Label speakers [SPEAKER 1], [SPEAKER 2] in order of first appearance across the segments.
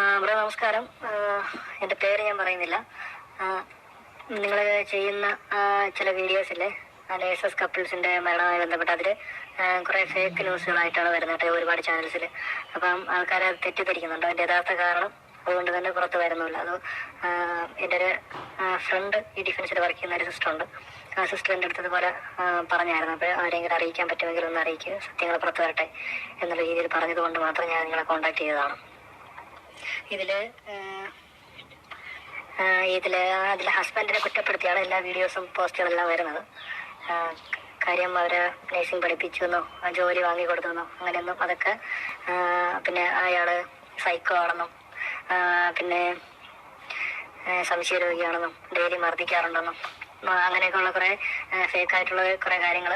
[SPEAKER 1] Bro നമസ്കാരം. എന്റെ പേര് ഞാൻ പറയുന്നില്ല. നിങ്ങൾ ചെയ്യുന്ന ചില ചില വീഡിയോസില്ലേ നേഴ്സസ് കപ്പിൾസിന്റെ മരണവുമായി ബന്ധപ്പെട്ട് അതിൽ കുറേ ഫേക്ക് ന്യൂസുകളായിട്ടാണ് വരുന്നത് ഒരുപാട് ചാനൽസിൽ അപ്പം ആൾക്കാരെ അത് തെറ്റിദ്ധരിക്കുന്നുണ്ട്. അതിന്റെ യഥാർത്ഥ കാരണം അതുകൊണ്ട് തന്നെ പുറത്ത് വരുന്നില്ല. അത് എന്റെ ഒരു ഫ്രണ്ട് ഈ ഡിഫൻസിൽ വർക്ക് ചെയ്യുന്ന ഒരു സിസ്റ്റർ ഉണ്ട്. ആ സിസ്റ്റർ എന്റെ അടുത്ത് ഇതുപോലെ പറഞ്ഞായിരുന്നു. അപ്പോൾ ആരെങ്കിലും അറിയിക്കാൻ പറ്റുമെങ്കിൽ ഒന്ന് അറിയിക്കുക സത്യങ്ങൾ പുറത്ത് വരട്ടെ എന്നുള്ള രീതിയിൽ പറഞ്ഞതുകൊണ്ട് മാത്രം ഞാൻ നിങ്ങളെ കോൺടാക്ട് ചെയ്തതാണ്. ഇതിൽ ഇതിൽ അതിലെ ഹസ്ബൻഡിനെ കുറ്റപ്പെടുത്തിയാണ് എല്ലാ വീഡിയോസും പോസ്റ്റുകളെല്ലാം വരുന്നത്. കാര്യം അവരെ നഴ്സിംഗ് പഠിപ്പിച്ചു എന്നോ ജോലി വാങ്ങി കൊടുത്തെന്നോ അങ്ങനെയൊന്നും അതൊക്കെ പിന്നെ അയാൾ സൈക്കോ ആണെന്നും പിന്നെ സംശയ സംശയരോഗിയാണെന്നും ഡെയിലി മർദ്ദിക്കാറുണ്ടെന്നും അങ്ങനെയൊക്കെയുള്ള കുറെ ഫേക്ക് ആയിട്ടുള്ള കുറെ കാര്യങ്ങൾ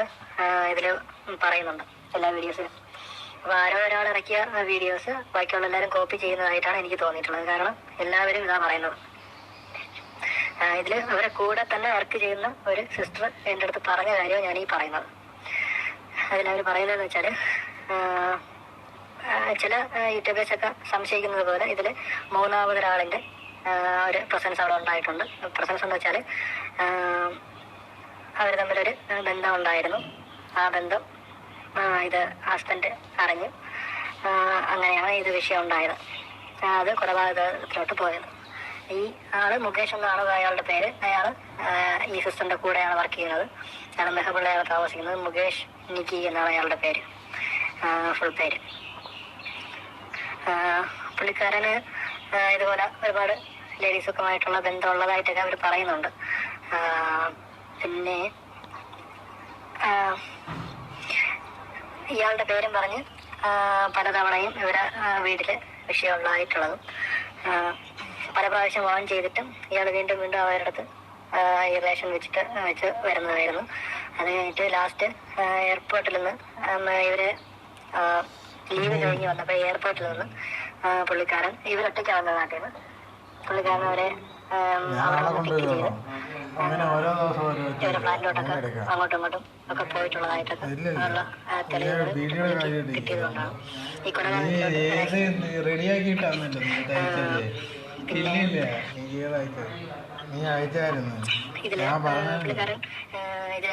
[SPEAKER 1] ഇതിൽ പറയുന്നുണ്ട് എല്ലാ വീഡിയോസിലും ആരോ ഒരാൾ ഇറക്കിയ വീഡിയോസ് ബാക്കിയുള്ള എല്ലാവരും കോപ്പി ചെയ്യുന്നതായിട്ടാണ് എനിക്ക് തോന്നിയിട്ടുള്ളത്. കാരണം എല്ലാവരും ഇതാ പറയുന്നത്. ഇതിൽ അവരെ കൂടെ തന്നെ വർക്ക് ചെയ്യുന്ന ഒരു സിസ്റ്റർ എന്റെ അടുത്ത് പറഞ്ഞ കാര്യമാണ് ഞാൻ ഈ പറയുന്നത്. അതിലവർ പറയുന്നതെന്ന് വെച്ചാൽ ചില യൂട്യൂബേഴ്സ് ഒക്കെ സംശയിക്കുന്നത് പോലെ ഇതിൽ മൂന്നാമതൊരാളിന്റെ ഒരു പ്രസൻസ് അവിടെ ഉണ്ടായിട്ടുണ്ട്. പ്രസൻസ് എന്ന് വെച്ചാൽ അവർ തമ്മിലൊരു ബന്ധം ഉണ്ടായിരുന്നു. ആ ബന്ധം ഇത് ഹസ്ബൻഡ് അറിഞ്ഞു. അങ്ങനെയാണ് ഇത് വിഷയം ഉണ്ടായത്. അത് കൊലപാതകത്തിലോട്ട് പോയത്. ഈ ആൾ മുകേഷ് എന്നാണ് അയാളുടെ പേര്. അയാൾ ഈ സിസ്റ്ററിന്റെ കൂടെയാണ് വർക്ക് ചെയ്യുന്നത്. അയാൾ മെഹബിള്ളയാണ് താമസിക്കുന്നത്. മുകേഷ് നിക്കി എന്നാണ് അയാളുടെ പേര്. ഫുൾ പേര്. പുള്ളിക്കാരന് ഇതുപോലെ ഒരുപാട് ലേഡീസൊക്കെ ആയിട്ടുള്ള ബന്ധമുള്ളതായിട്ടൊക്കെ അവർ പറയുന്നുണ്ട്. പിന്നെ ഇയാളുടെ പേരും പറഞ്ഞ് പലതവണയും ഇവരെ വീട്ടിൽ വിഷയമുള്ളതായിട്ടുള്ളതും പല പ്രാവശ്യം വാൺ ചെയ്തിട്ടും ഇയാൾ വീണ്ടും വീണ്ടും അവരുടെ അടുത്ത് ഈ റിലേഷൻ വെച്ചിട്ട് വെച്ച് വരുന്നതായിരുന്നു. അത് കഴിഞ്ഞിട്ട് ലാസ്റ്റ് എയർപോർട്ടിൽ നിന്ന് ഇവർ ലീവ് കഴിഞ്ഞ് വന്നപ്പോൾ എയർപോർട്ടിൽ നിന്ന് പുള്ളിക്കാരൻ ഇവരൊറ്റയ്ക്ക് വന്ന നാട്ടിൽ നിന്ന്. പുള്ളിക്കാരൻ അവരെ ഉം, അവിടെ നിന്ന് പിക്ക് ചെയ്ത്
[SPEAKER 2] അങ്ങനെ ഓരോ ദിവസം ഓരോ
[SPEAKER 1] ഇവരെ അങ്ങോട്ടും ഇങ്ങോട്ടും ഒക്കെ പോയിട്ടുള്ളതായിട്ടൊക്കെ. കിട്ടിയതുകൊണ്ടാണ്. ഈ
[SPEAKER 2] ഇത് അയച്ചത് ഇല്ലില്ല നീ അയച്ചായിരുന്നു. ഇതിൽ
[SPEAKER 1] പുള്ളിക്കാരൻ ഇത്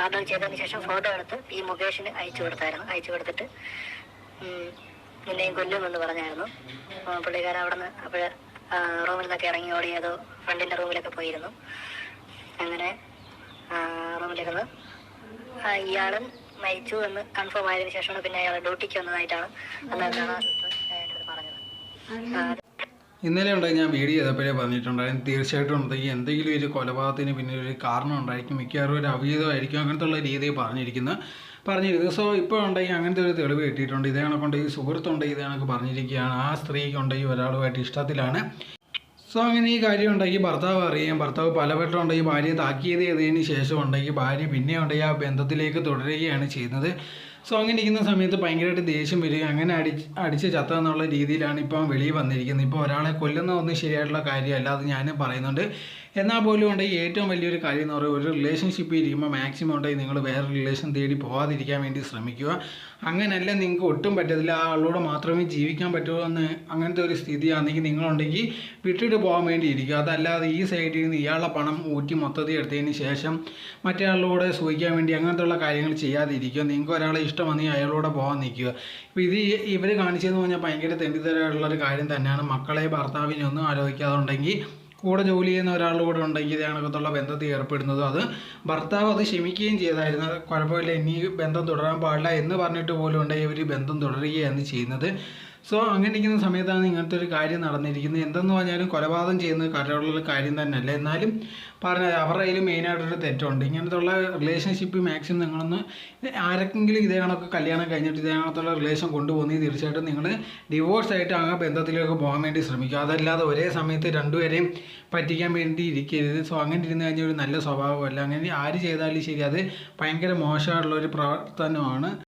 [SPEAKER 1] മർഡർ ചെയ്തതിന് ശേഷം ഫോട്ടോ എടുത്ത് ഈ മുകേഷിന് അയച്ചു കൊടുത്തായിരുന്നു. അയച്ചു കൊടുത്തിട്ട് നിന്നെയും കൊല്ലുമെന്ന് പറഞ്ഞായിരുന്നു. പുള്ളിക്കാരൻ അവിടെ നിന്ന് അപ്പോഴ് റൂമിൽ നിന്നൊക്കെ ഇറങ്ങി ഓടിയതോ ഫ്രണ്ടിന്റെ റൂമിലൊക്കെ പോയിരുന്നു. അങ്ങനെ റൂമിലിരുന്ന് ഇയാളും മരിച്ചു എന്ന് കൺഫേം ആയതിനു ശേഷമാണ് പിന്നെ അയാൾ ഡ്യൂട്ടിക്ക് വന്നതായിട്ടാണ് അന്നാണ് പറഞ്ഞത്.
[SPEAKER 3] ഇന്നലെ ഉണ്ടായി ഞാൻ വീഡിയോ ചെയ്തപ്പോഴേ പറഞ്ഞിട്ടുണ്ടായിരുന്നു. തീർച്ചയായിട്ടും ഉണ്ടെങ്കിൽ എന്തെങ്കിലും ഒരു കൊലപാതകത്തിന് പിന്നിൽ ഒരു കാരണം ഉണ്ടായിരിക്കും. മിക്കവാറും ഒരു അവിഹിതമായിരിക്കും അങ്ങനത്തെ ഉള്ള രീതിയിൽ പറഞ്ഞിരിക്കുന്നത് പറഞ്ഞിരുന്നത് സോ ഇപ്പോൾ ഉണ്ടെങ്കിൽ അങ്ങനത്തെ ഒരു തെളിവ് കിട്ടിയിട്ടുണ്ട്. ഇതേ കണക്കുണ്ടെങ്കിൽ സുഹൃത്തുണ്ടെങ്കിൽ ഇതേ കണക്ക് പറഞ്ഞിരിക്കുകയാണ്. ആ സ്ത്രീക്ക് ഉണ്ടെങ്കിൽ ഒരാളുമായിട്ട് ഇഷ്ടത്തിലാണ്. സോ അങ്ങനെ ഈ കാര്യം ഉണ്ടെങ്കിൽ ഭർത്താവ് അറിയാം. ഭർത്താവ് പലവട്ടം ഉണ്ടെങ്കിൽ ഭാര്യയെ താക്കീത് ചെയ്തതിന് ശേഷം ഉണ്ടെങ്കിൽ ഭാര്യ പിന്നെ ഉണ്ടെങ്കിൽ ആ ബന്ധത്തിലേക്ക് തുടരുകയാണ് ചെയ്യുന്നത്. സോ അങ്ങനെ ഇരിക്കുന്ന സമയത്ത് ഭയങ്കരമായിട്ട് ദേഷ്യം വരിക അങ്ങനെ അടിച്ച് അടിച്ച് ചത്ത എന്നുള്ള രീതിയിലാണ് ഇപ്പം വെളിയിൽ വന്നിരിക്കുന്നത്. ഇപ്പോൾ ഒരാളെ കൊല്ലുന്ന ഒന്നും ശരിയായിട്ടുള്ള കാര്യമല്ല അത് ഞാനും പറയുന്നുണ്ട്. എന്നാൽ പോലും ഉണ്ടെങ്കിൽ ഏറ്റവും വലിയൊരു കാര്യം എന്ന് പറയുന്നത് ഒരു റിലേഷൻഷിപ്പ് ഇരിക്കുമ്പോൾ മാക്സിമം ഉണ്ടെങ്കിൽ നിങ്ങൾ വേറെ റിലേഷൻ തേടി പോകാതിരിക്കാൻ വേണ്ടി ശ്രമിക്കുക. അങ്ങനെയല്ല നിങ്ങൾക്ക് ഒട്ടും പറ്റത്തില്ല ആ ആളോട് മാത്രമേ ജീവിക്കാൻ പറ്റുള്ളൂ എന്ന് അങ്ങനത്തെ ഒരു സ്ഥിതിയാണെങ്കിൽ നിങ്ങളുണ്ടെങ്കിൽ വിട്ടിട്ട് പോകാൻ വേണ്ടി ഇരിക്കുക. അതല്ലാതെ ഈ സൈഡിൽ നിന്ന് ഇയാളുടെ പണം ഊറ്റി മൊത്തത്തിൽ എടുത്തതിന് ശേഷം മറ്റേ ആളുടെ സൂഹിക്കാൻ വേണ്ടി അങ്ങനത്തെ ഉള്ള കാര്യങ്ങൾ ചെയ്യാതിരിക്കുക. നിങ്ങൾക്ക് ഒരാളെ ഇഷ്ടമാണെങ്കിൽ അയാളോടെ പോകാൻ നിൽക്കുക. ഇപ്പോൾ ഇത് ഇവർ കാണിച്ചതെന്ന് പറഞ്ഞാൽ ഭയങ്കര തെണ്ടിത്തരമായിട്ടുള്ളൊരു കാര്യം തന്നെയാണ്. മക്കളെ ഭർത്താവിനെ ഒന്നും ആലോചിക്കാതെ ഉണ്ടെങ്കിൽ കൂടെ ജോലി ചെയ്യുന്ന ഒരാളുടെ കൂടെ ഉണ്ടെങ്കിൽ ഇതിനകത്തുള്ള ബന്ധത്തിൽ ഏർപ്പെടുന്നത്. അത് ഭർത്താവ് അത് ക്ഷമിക്കുകയും ചെയ്തായിരുന്നു. കുഴപ്പമില്ല ഇനി ബന്ധം തുടരാൻ പാടില്ല എന്ന് പറഞ്ഞിട്ട് പോലും ഉണ്ടെങ്കിൽ ഇവർ ബന്ധം തുടരുകയാണ് ചെയ്യുന്നത്. സോ അങ്ങനെ ഇരിക്കുന്ന സമയത്താണ് ഇങ്ങനത്തെ ഒരു കാര്യം നടന്നിരിക്കുന്നത്. എന്തെന്ന് പറഞ്ഞാലും കൊലപാതകം ചെയ്യുന്ന കരയുള്ള കാര്യം തന്നെയല്ല. എന്നാലും പറഞ്ഞ അവരുടെ കയ്യിൽ മെയിനായിട്ടൊരു തെറ്റുണ്ട്. ഇങ്ങനത്തെ ഉള്ള റിലേഷൻഷിപ്പ് മാക്സിമം നിങ്ങളൊന്ന് ആരെങ്കിലും ഇതേ കണക്ക് കല്യാണം കഴിഞ്ഞിട്ട് ഇതേ കണക്കുള്ള റിലേഷൻ കൊണ്ടുപോകുന്നത് തീർച്ചയായിട്ടും നിങ്ങൾ ഡിവോഴ്സ് ആയിട്ട് ആ ബന്ധത്തിലേക്ക് പോകാൻ വേണ്ടി ശ്രമിക്കുക. അതല്ലാതെ ഒരേ സമയത്ത് രണ്ടുപേരെയും പറ്റിക്കാൻ വേണ്ടി ഇരിക്കരുത്. സോ അങ്ങനെ ഇരുന്ന് കഴിഞ്ഞാൽ ഒരു നല്ല സ്വഭാവമല്ല. അങ്ങനെ ആര് ചെയ്താലും ശരി. അത് ഭയങ്കര മോശമായിട്ടുള്ള ഒരു പ്രവർത്തനമാണ്.